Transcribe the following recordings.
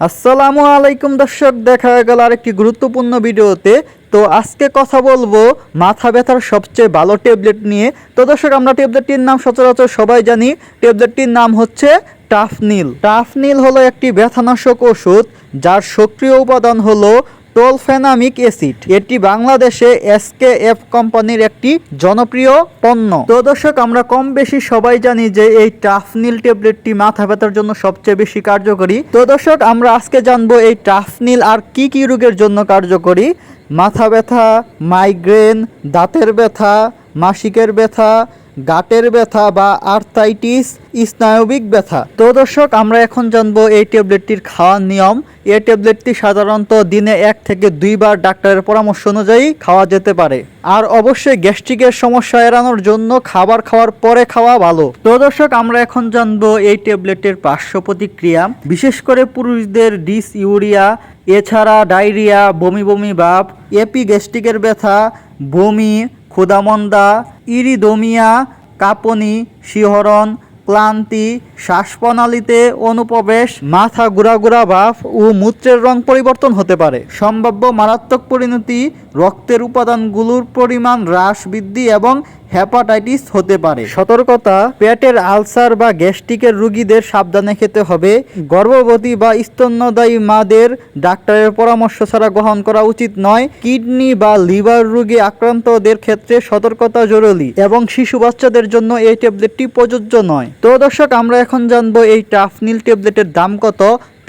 আসসালামু আলাইকুম দর্শক, দেখা গেল আরেকটি গুরুত্বপূর্ণ ভিডিওতে। তো আজকে কথা বলব মাথা ব্যথার সবচেয়ে ভালো ট্যাবলেট নিয়ে। তো দর্শক, আমরা ট্যাবলেটটির নাম সচরাচর সবাই জানি। ট্যাবলেটটির নাম হচ্ছে টাফনিল। টাফনিল হলো একটি ব্যথানাশক ওষুধ, যার সক্রিয় উপাদান হলো টোলফেনামিক অ্যাসিড। এটি বাংলাদেশে এসকেএফ কোম্পানির একটি জনপ্রিয় পণ্য। তো দর্শক, আমরা কম বেশি সবাই জানি যে এই টাফনিল ট্যাবলেটটি মাথা ব্যথার জন্য সবচেয়ে বেশি কার্যকরী। তো দর্শক, আমরা আজকে জানব এই টাফনিল আর কি কি রোগের জন্য কার্যকরী? মাথা ব্যথা, মাইগ্রেন, দাঁতের ব্যথা, মাসিকের ব্যথা গাটের ব্যথা বা আর্থাইটিস, স্নায়বিক ব্যথা। তো দর্শক, আমরা এখন জানব এই ট্যাবলেটটির খাওয়ার নিয়ম। এই ট্যাবলেটটি সাধারণত দিনে এক থেকে দুইবার ডাক্তারের পরামর্শ অনুযায়ী খাওয়া যেতে পারে। আর অবশ্যই গ্যাস্ট্রিকের সমস্যা এড়ানোর জন্য খাবার খাওয়ার পরে খাওয়া ভালো। তো দর্শক, আমরা এখন জানব এই ট্যাবলেটের পার্শ্ব প্রতিক্রিয়া। বিশেষ করে পুরুষদের ডিস, ইউরিয়া, এছাড়া ডায়রিয়া, বমি বমি ভাব এপি গ্যাস্ট্রিকের ব্যথা, বমি ক্ষুদামন্দা ইরিদোমিয়া কাঁপনি শিহরণ ক্লান্তি শ্বাসপ্রণালীতে অনুপ্রবেশ, মাথা গুড়া গুড়া ভাব ও মূত্রের রং পরিবর্তন হতে পারে। সম্ভাব্য মারাত্মক পরিণতি রক্তের উপাদানগুলোর পরিমাণ হ্রাস, বৃদ্ধি এবং হ্যাপাটাইটিস হতে পারে। সতর্কতা, পেটের আলসার বা গ্যাস্ট্রিকের রোগীদের সাবধানে খেতে হবে। গর্ভবতী বা স্তন্যদায়ী মাদের ডাক্তারের পরামর্শ ছাড়া গ্রহণ করা উচিত নয়। কিডনি বা লিভার রোগে আক্রান্তদের ক্ষেত্রে সতর্কতা জরুরি এবং শিশু বাচ্চাদের জন্য এই ট্যাবলেটটি প্রযোজ্য নয়। তো দর্শক, আমরা এখন জানব এই টাফনিল ট্যাবলেটের দাম কত।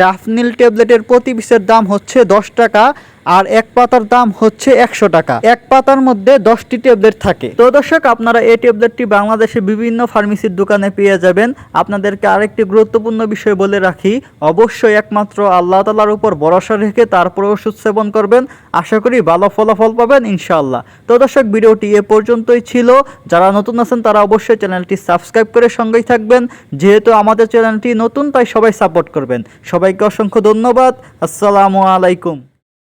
টাফনিল ট্যাবলেটের প্রতি পিসের দাম হচ্ছে দশ টাকা। আর এক পাতার দাম হচ্ছে একশো টাকা। এক পাতার মধ্যে দশটি ট্যাবলেট থাকে। তো দর্শক, আপনারা এই ট্যাবলেটটি বাংলাদেশে বিভিন্ন ফার্মেসির দোকানে পেয়ে যাবেন। আপনাদেরকে আরেকটি গুরুত্বপূর্ণ বিষয় বলে রাখি, অবশ্যই একমাত্র আল্লাহ তালার উপর ভরসা রেখে তারপরে ওষুধ সেবন করবেন। আশা করি ভালো ফলাফল পাবেন ইনশাআল্লাহ। তো দর্শক, ভিডিওটি এ পর্যন্তই ছিল। যারা নতুন আছেন, তারা অবশ্যই চ্যানেলটি সাবস্ক্রাইব করে সঙ্গেই থাকবেন। যেহেতু আমাদের চ্যানেলটি নতুন, তাই সবাই সাপোর্ট করবেন। সবাইকে অসংখ্য ধন্যবাদ। আসসালামু আলাইকুম।